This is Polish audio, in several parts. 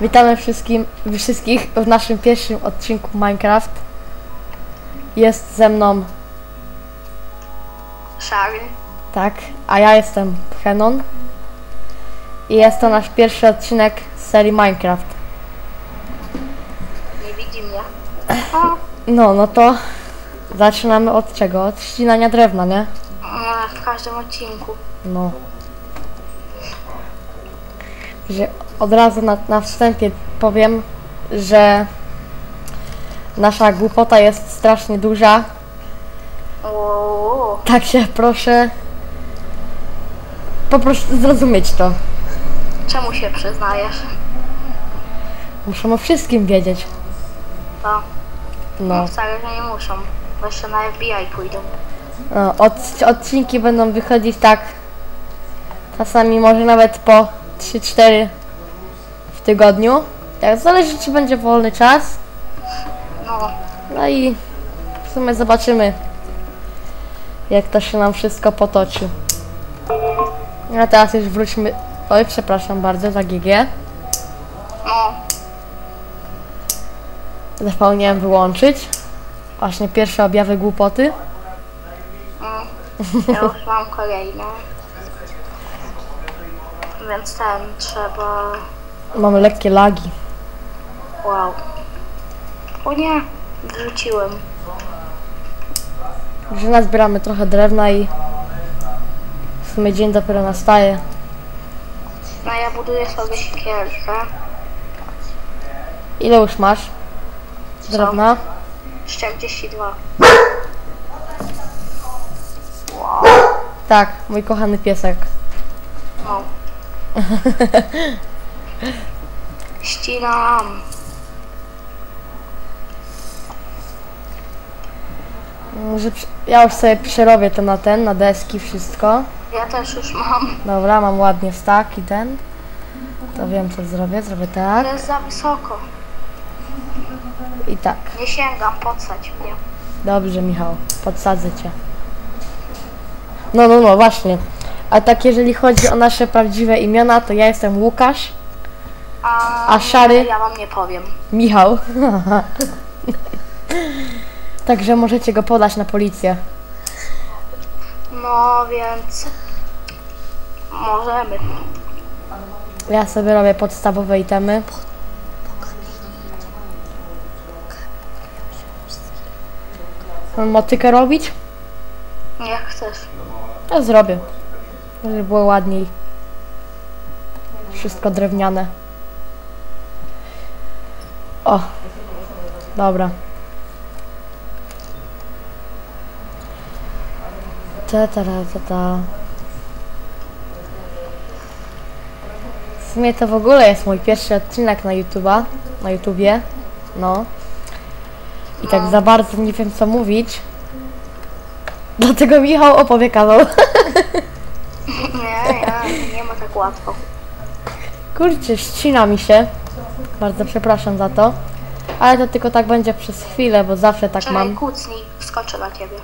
Witamy wszystkim, wszystkich w naszym pierwszym odcinku Minecraft. Jest ze mną, Szary. tak, a ja jestem Henon. I jest to nasz pierwszy odcinek z serii Minecraft. Nie widzi mnie. O, No, no to zaczynamy od czego? Od ścinania drewna, nie? e, w każdym odcinku. No. Że od razu na, na wstępie powiem, że nasza głupota jest strasznie duża. O, Tak się proszę po prostu zrozumieć to. czemu się przyznajesz? Muszą o wszystkim wiedzieć. To No. wcale, że nie muszą. Bo jeszcze na FBI pójdą. no od, odcinki będą wychodzić tak czasami może nawet po 3-4 w tygodniu. Jak zależy czy będzie wolny czas. No, No i w sumie zobaczymy, jak to się nam wszystko potoczy. A teraz już wróćmy. Oj, przepraszam bardzo za GG. no, Zapomniałem wyłączyć. Właśnie pierwsze objawy głupoty. mm. ja już mam kolejne. Więc ten trzeba... Mamy lekkie lagi. Wow. O nie, wrzuciłem. Że nazbieramy trochę drewna i w sumie dzień dopiero nastaje. No ja buduję sobie siekierkę. Ile już masz? Drewna? 42. Tak, mój kochany piesek. No. Ścinam. Może ja już sobie przerobię to na ten, na deski, wszystko. Ja też już mam. Dobra, mam ładnie stak i ten. To wiem co zrobię, zrobię tak To jest za wysoko. i tak. Nie sięgam, podsadź mnie. Dobrze Michał, podsadzę cię. No, no, no, właśnie. A tak jeżeli chodzi o nasze prawdziwe imiona, to ja jestem Łukasz, A, A szary? Ja wam nie powiem. Michał. Także możecie go podać na policję. No więc... Możemy. Ja sobie robię podstawowe itemy. Mam motykę robić? Jak chcesz. Ja zrobię. Żeby było ładniej. Wszystko drewniane. O. Dobra. Ta ta ta ta. W sumie to w ogóle jest mój pierwszy odcinek na YouTube'a. Na YouTubie. No. I tak No. za bardzo nie wiem co mówić. Dlatego Michał opowie kawał. Nie, nie, nie ma tak łatwo. Kurczę, ścina mi się. Bardzo przepraszam za to. Ale to tylko tak będzie przez chwilę, bo zawsze tak Czekaj, mam. kucnij, wskoczę na ciebie.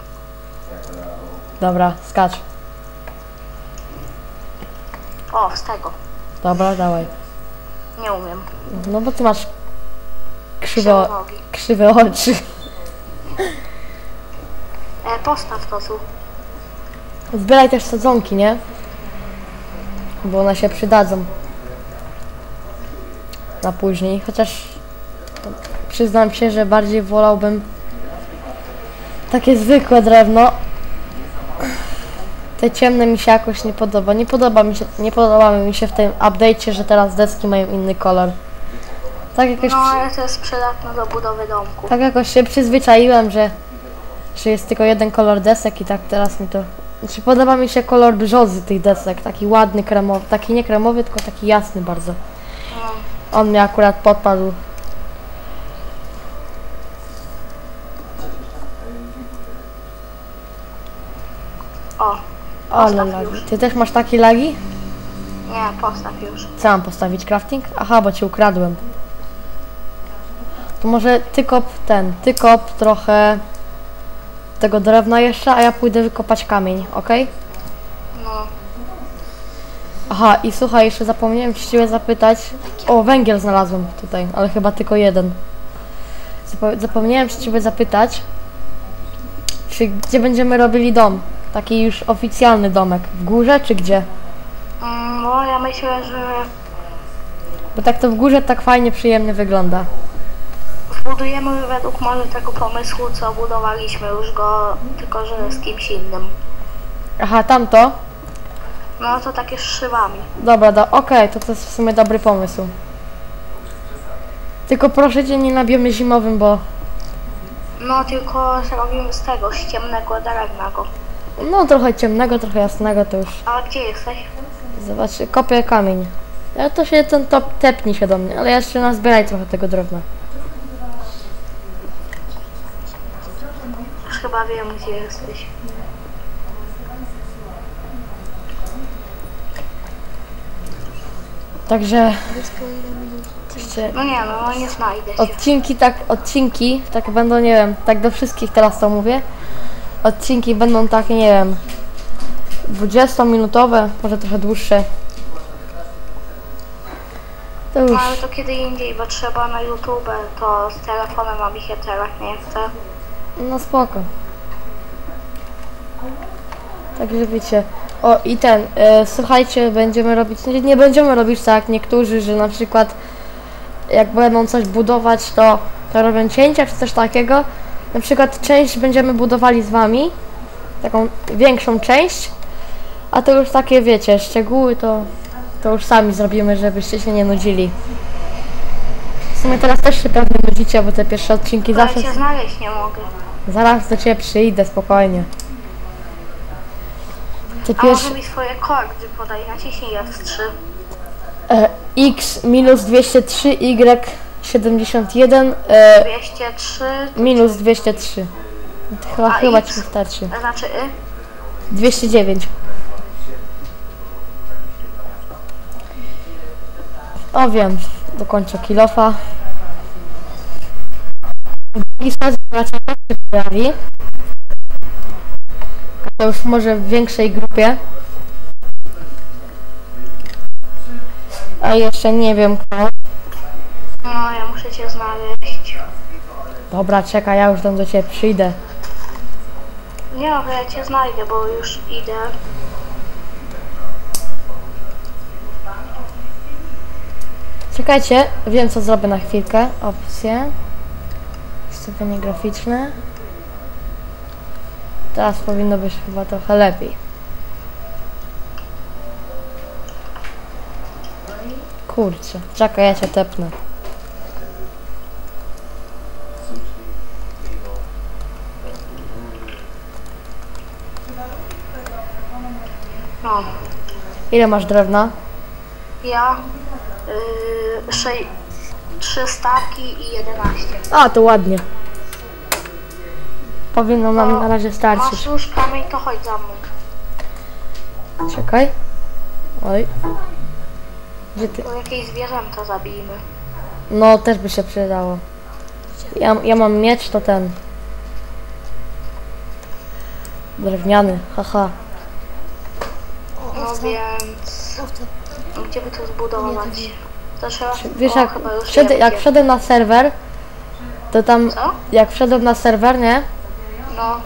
Dobra, skacz. O, z tego. Dobra, dawaj. Nie umiem. No bo ty masz krzywe, Krzywe nogi. krzywe oczy. E, postaw to tu. Zbieraj też sadzonki, nie? Bo one się przydadzą. Na później. Chociaż przyznam się, że bardziej wolałbym takie zwykłe drewno. Te ciemne mi się jakoś nie podoba. Nie podoba mi się, nie podoba mi się w tym update'cie, że teraz deski mają inny kolor. Tak jakoś, No, ale to jest przydatne do budowy domku. tak jakoś się przyzwyczaiłem, że, że jest tylko jeden kolor desek i tak teraz mi to... Znaczy podoba mi się kolor brzozy tych desek, taki ładny kremowy, taki nie kremowy, tylko taki jasny bardzo. On mi akurat podpadł. O, Ale Postaw lagi. już. Ty też masz takie lagi? nie, postaw już. Co mam postawić? Crafting? Aha, bo cię ukradłem. To może ty kop ten, ty kop trochę tego drewna jeszcze, a ja pójdę wykopać kamień, ok? No. Aha, i słuchaj, jeszcze zapomniałem ci ciebie zapytać. O, węgiel znalazłem tutaj, ale chyba tylko jeden. Zapo- zapomniałem ci ciebie zapytać, czy gdzie będziemy robili dom? Taki już oficjalny domek. W górze czy gdzie? Mm, No ja myślę, że Bo tak to w górze tak fajnie, przyjemnie wygląda. Zbudujemy według może tego pomysłu, co budowaliśmy już go, tylko że z kimś innym. Aha, tamto? No to takie z szybami. Dobra, do, okej, to to jest w sumie dobry pomysł. Tylko proszę cię nie na biomie zimowym, bo No tylko zrobimy z tego, z ciemnego drewnego. no trochę ciemnego, trochę jasnego to już. A gdzie jesteś? Zobacz, kopię kamień. Ja to się ten top tepnij się do mnie, ale jeszcze nazbieraj trochę tego drewna. Chyba wiem, gdzie jesteś. Także jeszcze No nie, no, no nie znajdę się. odcinki tak, odcinki tak będą, nie wiem, tak do wszystkich teraz to mówię. Odcinki będą takie, nie wiem, 20-minutowe, może trochę dłuższe. To już. No ale to kiedy indziej, bo trzeba na YouTube, to z telefonem, a mi się teraz nie chce. No spoko. Także wiecie. O i ten, e, słuchajcie, będziemy robić, nie, nie będziemy robić tak jak niektórzy, że na przykład jak będą coś budować, to, to robią cięcia czy coś takiego. Na przykład część będziemy budowali z wami, taką większą część, a to już takie wiecie, szczegóły to, to już sami zrobimy, żebyście się nie nudzili. W sumie teraz też się pewnie nudzicie, bo te pierwsze odcinki Ale zawsze... cię znaleźć nie mogę. Zaraz do ciebie przyjdę, spokojnie. Te A pierwsze... może mi swoje kordy podaj, naciśnij F3. E, X minus 203, Y 71, e, 203, minus 203. To Chyba, A chyba X? ci wystarczy. to znaczy Y? 209. O wiem, dokończę kilofa. Drugi sezon wracania się pojawi. To już może w większej grupie. A jeszcze nie wiem kto. No, ja muszę cię znaleźć. Dobra, czekaj, ja już tam do ciebie przyjdę. Nie, no, ja cię znajdę, bo już idę. Czekajcie, wiem co zrobię na chwilkę. Opcje. Ustawienie graficzne. Teraz powinno być chyba trochę lepiej. Kurczę, czekaj, ja cię tepnę. No, Ile masz drewna? ja yy, szej, trzy stawki i 11. A, to ładnie. Powinno nam na razie starczyć. Masz już kamień, to chodź za mną. Czekaj. Oj. Gdzie ty? Bo jakieś zwierzęta zabijmy. No, też by się przydało. Ja, ja mam miecz, to ten. Drewniany, haha. No więc... Gdzie by to zbudować? To trzeba... Wiesz, o, jak, chyba już wszedł, wiem, jak gdzie. wszedłem na serwer, to tam, Co? jak wszedłem na serwer, nie? No,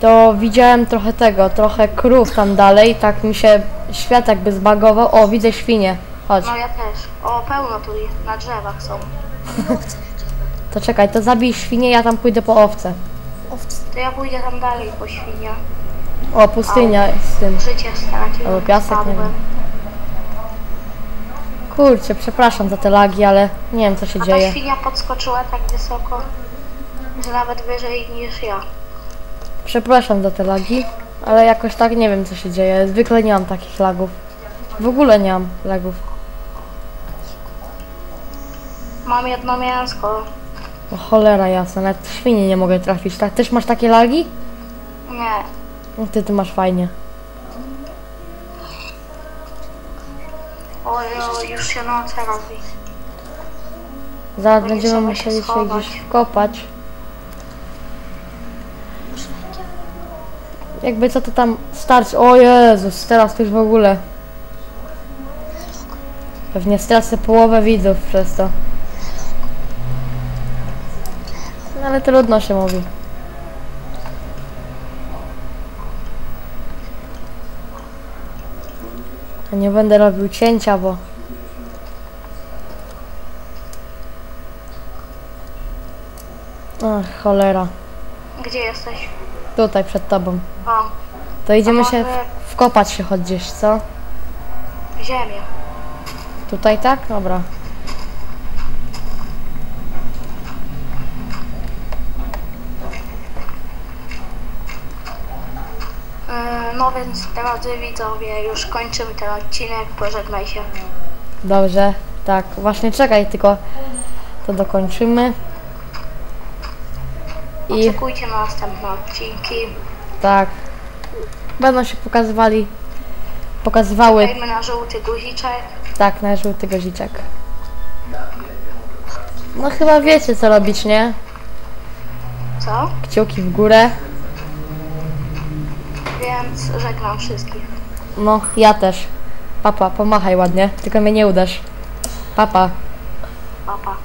To widziałem trochę tego, trochę krów tam dalej, tak mi się świat jakby zbagował. O, widzę świnie. Chodź. no ja też. O, pełno tu jest, na drzewach są. To czekaj, to zabij świnie, ja tam pójdę po owce. To ja pójdę tam dalej po świnia. O, pustynia z tym. Życie straciłem. Albo piasek, nie spadłem. wiem. Kurczę, przepraszam za te lagi, ale nie wiem co się A ta dzieje. świnia podskoczyła tak wysoko, że nawet wyżej niż ja. Przepraszam za te lagi, ale jakoś tak nie wiem co się dzieje. Zwykle nie mam takich lagów. W ogóle nie mam lagów. Mam jedno mięsko. O cholera jasna, nawet w świnie nie mogę trafić. Tak, też masz takie lagi? Nie. No ty, ty masz fajnie. Oj, oj, już się noce robi. Zaraz będziemy musieli się schować. gdzieś wkopać. Jakby co to tam starczy. O Jezus, teraz to już w ogóle. Pewnie stracę połowę widzów przez to. No ale trudno się mówi. A nie będę robił cięcia, bo... Ach, cholera. Gdzie jesteś? Tutaj przed tobą. A, To idziemy się może- w- wkopać się choć gdzieś, co? ziemię. Tutaj tak? Dobra. Yy, No więc drodzy widzowie, już kończymy ten odcinek, pożegnaj się. Dobrze. Tak, właśnie czekaj, tylko to dokończymy. I Oczekujcie na następne odcinki. tak. Będą się pokazywali. Pokazywały. Dajmy na żółty guziczek. Tak, na żółty goziczek. No chyba wiecie co robić, nie? Co? Kciuki w górę. Więc żegnam wszystkich. No, ja też. Papa, pomachaj ładnie, tylko mnie nie uderz. Papa. Pa, pa.